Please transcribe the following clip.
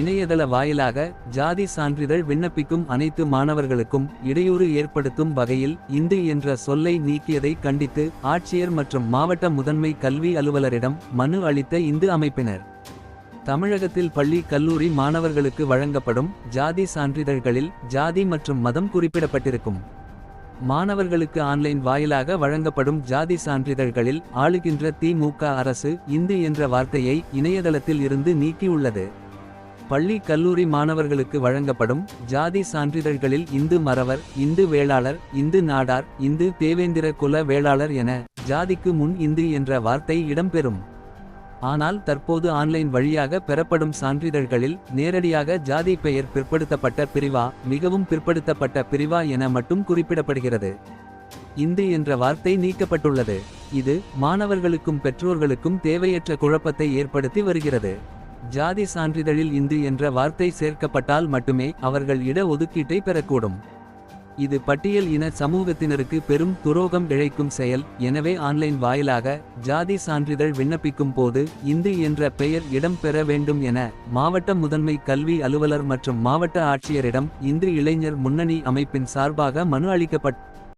இணையதள வாயிலாக ஜாதி சான்றிதழ் விண்ணப்பிக்கும் அனைத்து மாணவர்களுக்கும் இடையூறு ஏற்படுத்தும் வகையில் இந்து என்ற சொல்லை நீக்கியதை கண்டித்து ஆட்சியர் மற்றும் மாவட்ட முதன்மை கல்வி அலுவலரிடம் மனு அளித்த இந்து அமைப்பினர். தமிழகத்தில் பள்ளி கல்லூரி மாணவர்களுக்கு வழங்கப்படும் ஜாதி சான்றிதழ்களில் ஜாதி மற்றும் மதம் குறிப்பிடப்பட்டிருக்கும். மாணவர்களுக்கு ஆன்லைன் வாயிலாக வழங்கப்படும் ஜாதி சான்றிதழ்களில் ஆளுகின்ற திமுக அரசு இந்து என்ற வார்த்தையை இணையதளத்தில் இருந்து நீக்கியுள்ளது. பள்ளி கல்லூரி மாணவர்களுக்கு வழங்கப்படும் ஜாதி சான்றிதழ்களில் இந்து மறவர் இந்து வேளாளர் இந்து நாடார் இந்து தேவேந்திர குல வேளாளர் என ஜாதிக்கு முன் இந்து என்ற வார்த்தை இடம்பெறும். ஆனால் தற்போது ஆன்லைன் வழியாக பெறப்படும் சான்றிதழ்களில் நேரடியாக ஜாதி பெயர் பிற்படுத்தப்பட்ட பிரிவா மிகவும் பிற்படுத்தப்பட்ட பிரிவா என மட்டும் குறிப்பிடப்படுகிறது. இந்து என்ற வார்த்தை நீக்கப்பட்டுள்ளது. இது மாணவர்களுக்கும் பெற்றோர்களுக்கும் தேவையற்ற குழப்பத்தை ஏற்படுத்தி வருகிறது. ஜாதி சான்றிதழில் இந்து என்ற வார்த்தை சேர்க்கப்பட்டால் மட்டுமே அவர்கள் இட ஒதுக்கீட்டை பெறக்கூடும். இது பட்டியல் இன சமூகத்தினருக்கு பெரும் துரோகம் இழைக்கும் செயல். எனவே ஆன்லைன் வாயிலாக ஜாதி சான்றிதழ் விண்ணப்பிக்கும் போது இந்து என்ற பெயர் இடம் பெற வேண்டும் என மாவட்ட முதன்மை கல்வி அலுவலர் மற்றும் மாவட்ட ஆட்சியரிடம் இந்து இளைஞர் முன்னணி அமைப்பின் சார்பாக மனு அளிக்கப்பட்ட